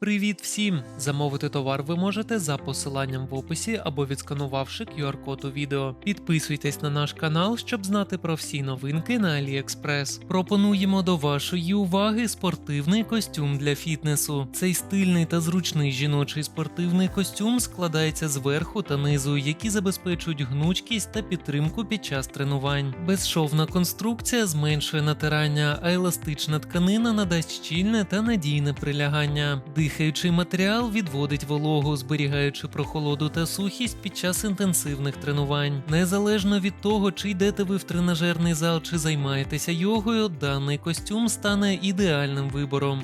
Привіт всім! Замовити товар ви можете за посиланням в описі або відсканувавши QR-код у відео. Підписуйтесь на наш канал, щоб знати про всі новинки на AliExpress. Пропонуємо до вашої уваги спортивний костюм для фітнесу. Цей стильний та зручний жіночий спортивний костюм складається з верху та низу, які забезпечують гнучкість та підтримку під час тренувань. Безшовна конструкція зменшує натирання, а еластична тканина надасть щільне та надійне прилягання. Дихаючий матеріал відводить вологу, зберігаючи прохолоду та сухість під час інтенсивних тренувань. Незалежно від того, чи йдете ви в тренажерний зал чи займаєтеся йогою, даний костюм стане ідеальним вибором.